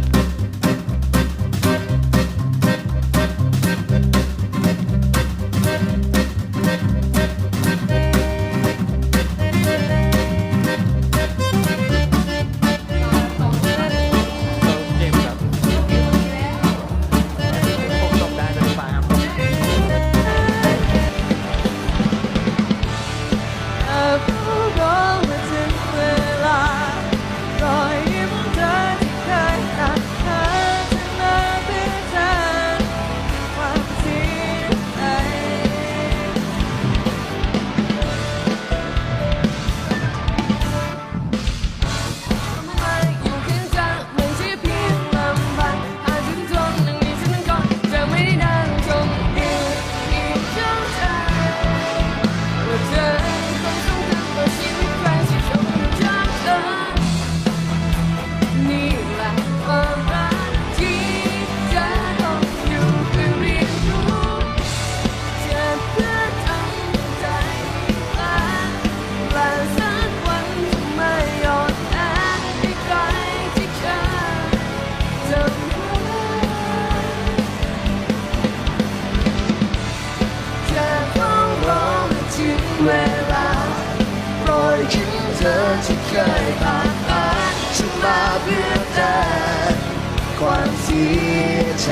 เเธอที่เคยผ่านมาฉันมาเพื่อแต่ความเสียใจ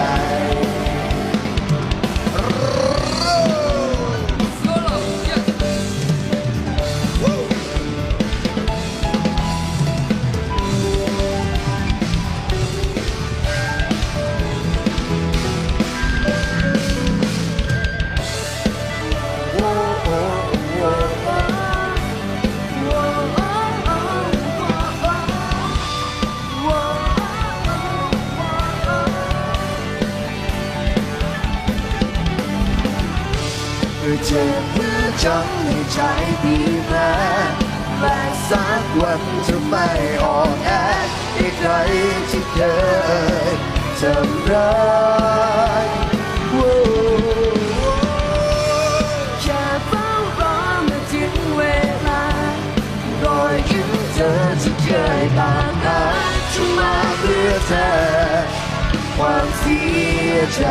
เพื่อจ็บเพื่อจำให้ใจดีแพ้และสักวันจะไม่อ่อนแออีกใครที่เคยทำร้ายแค่เฝ้ารอมาถึงเวลารอยยิ้มเธอที่เคยผ่านมาจะมาเพื่อเธอความเสียใจ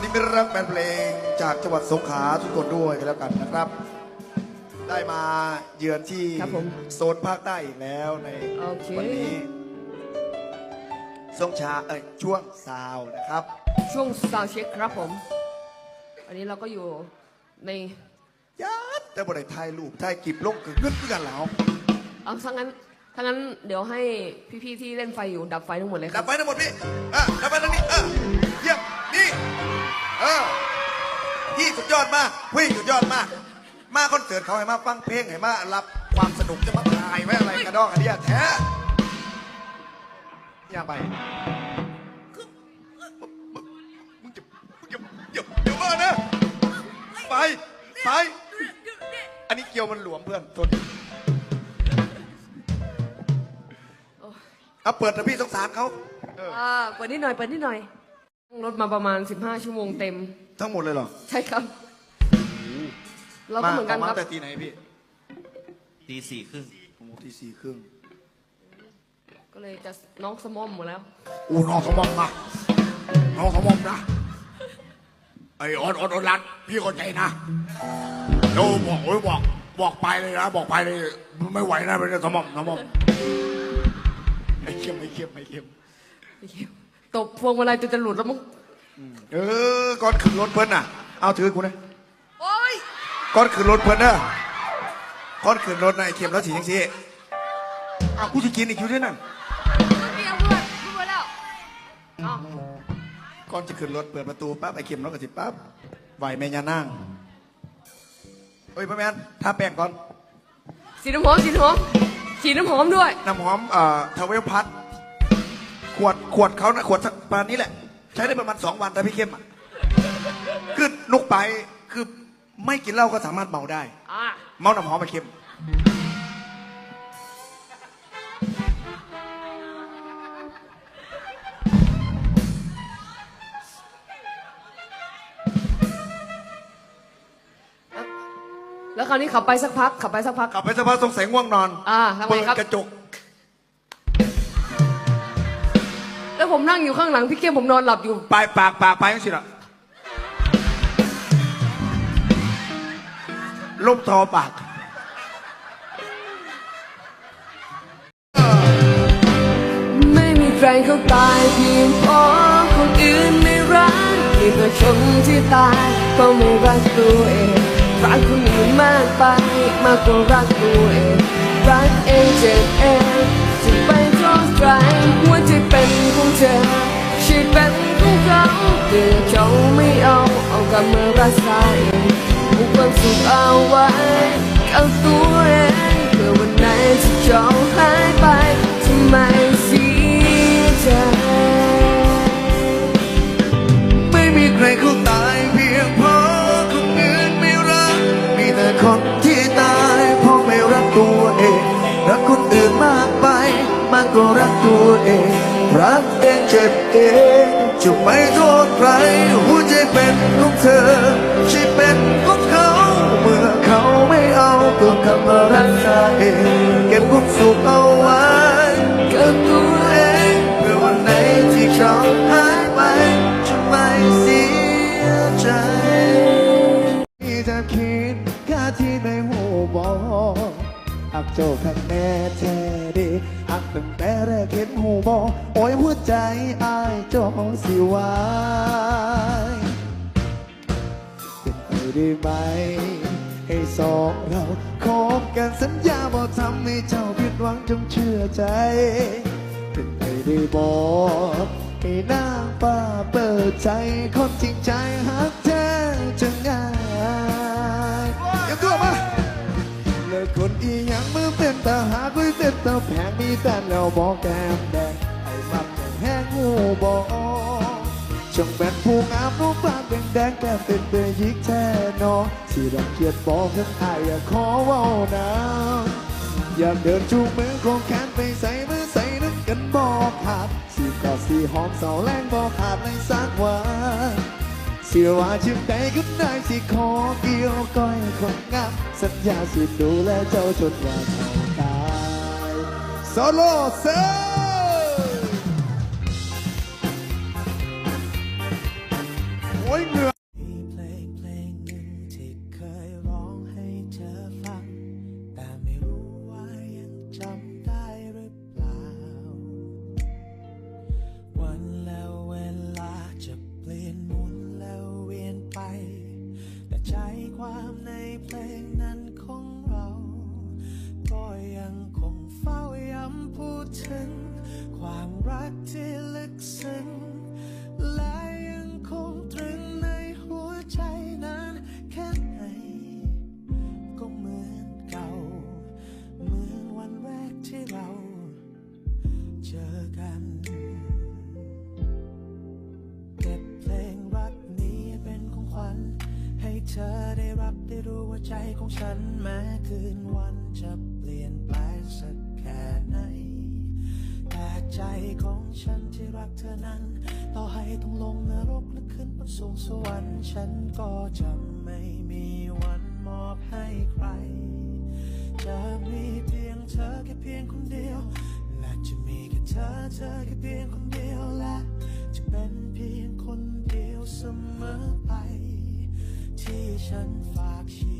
วัสดีมิตรรักแฟนเพลงจากจังหวัดสงขลาทุกคนด้วยกันแล้วกันนะครับ ได้มาเยือนที่ครับผม โซนภาคใต้อีกแล้วในโอเควันี้ช่วงชาเอ้ยช่วงซาวนะครับ ช่วงซาวเช็คครับผม อันนี้เราก็อยู่ในยัดแต่บริถ่ายรูปถ่ายกิบลงคือเงึดกันแล้วเอาถ้างั้นถ้างั้นเดี๋ยวให้พี่ๆที่เล่นไฟอยู่ดับไฟทั้งหมดเลยคดัรับบไฟทั้งหมดพี่อะดับไฟทั้งนี้ อดมากพี่สุดยอดมาก มาคอนเสิร์ตเขาให้มาฟังเพลงให้มารับความสนุกจะมาถ่ายไว้อะไรกระดอกกระเดียแท้อย่าไปมึงจะมึงจะอย่าอย่าว่านะไปไปอันนี้เกียวมันหลวมเพื่อนทนเอาเปิดนะพี่สงสารเขาเอออ่าเปิดนิดหน่อยเปิดนิดหน่อยนั่งรถมาประมาณ 15 ชั่วโมงเต็ม ทั้งหมดเลยเหรอ ใช่ครับ เราก็เหมือนกันมาครับ แต่ตีไหนพี่ตีสี่ครึ่งโอ้ตีสี่ครึ่งก็เลยจะน้องสมอมหมดแล้วอู้น้องสมองนะน้องสมองนะไอ้ออดออดออดรัดพี่เข้าใจนะโยบอกโอ้ยบอกบอกไปเลยนะบอกไปเลยไม่ไหวนะเป็นสมองสมองไอ้เข้มไอ้เข้มไอ้เข้มตบพวงมาลัยจนจะหลุดแล้วมั้งเออก่อนขึ้นรถเพิ่นน่ะ เอาถือกูนะโอ้ย ก่อนขึ้นรถเพิ่นน่ะก่อนขึ้นรถน่ะไอ้เข้มแล้วสิยังสิเอากูจะกินอีกอยู่ด้วยนั่นพี่เอาเพื่อนพูดไปแล้วอ้าวก่อนจะขึ้นรถเปิดประตูปั๊บไอ้เข้มแล้วก็สิปั๊บไหวแม่ยานั่งเฮ้ยพ่อแม่นทาแป้งก่อนสีน้ำหอมสีน้ำหอมสีน้ำหอมด้วย น้ำหอมเอ่อทาวเวลพัดขวดขวดเขานะขวดประมาณนี้แหละ ใช้ได้ประมาณสองวันแต่พี่เข้มอะคือนุกไปคือ ไม่กินเหล้าก็สามารถเมาได้ อะเมาน้ำหอมไปเค็ม แล้วคราวนี้ขับไปสักพักขับไปสักพัก กลับไปสภาพกสงสัยง่วงนอนอ่าทำไมเปิดครับ กระจก แล้วผมนั่งอยู่ข้างหลังพี่เข้มผมนอนหลับอยู่ ปลายปากปากปลายไม่สิละ ลูกทอปากไม่มีใครเขาตายเพียงเพราะคนอื่นไม่รักมีแต่คนที่ตายเพราะไม่รักตัวเองรักคนอื่นมากไปมากกว่ารักตัวเองรักเองเจ็บเองจะไปโทษใครหัวใจเป็นของเธอชีวิตเป็นของเขาเดี๋ยวเขาไม่เอาเอากลับมารักษาเอง ความสุขเอาไว้กับตัวเองเพื่อวันไหนที่เขาหายไปทำไมเสียใจ ไม่มีใครเขาตายเพียงเพราะคนอื่นไม่รัก มีแต่คนที่ตายเพราะไม่รักตัวเอง รักคนอื่นมากไปมากกว่ารักตัวเอง รักเองเจ็บเองจะไม่โทษใครหัวใจเป็นของเธอ ที่จะคิดแค่ที่ในหูบอกอักโจคันแน่แท้ดีอักตั้งแต่แรกเห็นหูบอกโอ้ยหัวใจอายจอสิวายเป็นไปได้ไหมให้สองเราคบกันสัญญาบอกทำให้เจ้าผิดหวังจงเชื่อใจ เป็นไปได้บอกให้นางป้าเปิดใจคนจริงใจหักแท้จะง่าย คนอีหยังมือเป็นตาหากุ้ยเป็นตาแพงมีแต่แล้วบอกแก้มแดงไอ้มักแดงแห้งหูบอกช่างเป็นผู้งามรูปร่างแดงแดงแก้มเป็นเบยยิกแท้นอสิรังเกียจบอกทั้งอายอย่าขอเว้านะอยากเดินจูงมือโคงแขนไปใส่มือใส่นึกกันบอกขาดสีกอดสีหอมเสาแรงบอกขาดในสักวัน สียว่าชิมใดก็ได้สิขอเกี่ยวก้อยคนงามสัญญาสิดูแลเจ้าจนวันตายโซโล่เซโอ้ยเหงื่อ เพลงนั้นของเรา ก็ยังคงเฝ้าย้ำพูดถึง ความรักที่ รับได้รู้ว่าใจของฉันแม้คืนวันจะเปลี่ยนแปลงสักแค่ไหน แต่ใจของฉันที่รักเธอนั้น ต่อให้ต้องลงนรกและขึ้นบนสวงสวรรค์ฉันก็จะไม่มีวันมอบให้ใคร จะมีเพียงเธอแค่เพียงคนเดียว และจะมีแค่เธอเธอแค่เพียงคน ยวเ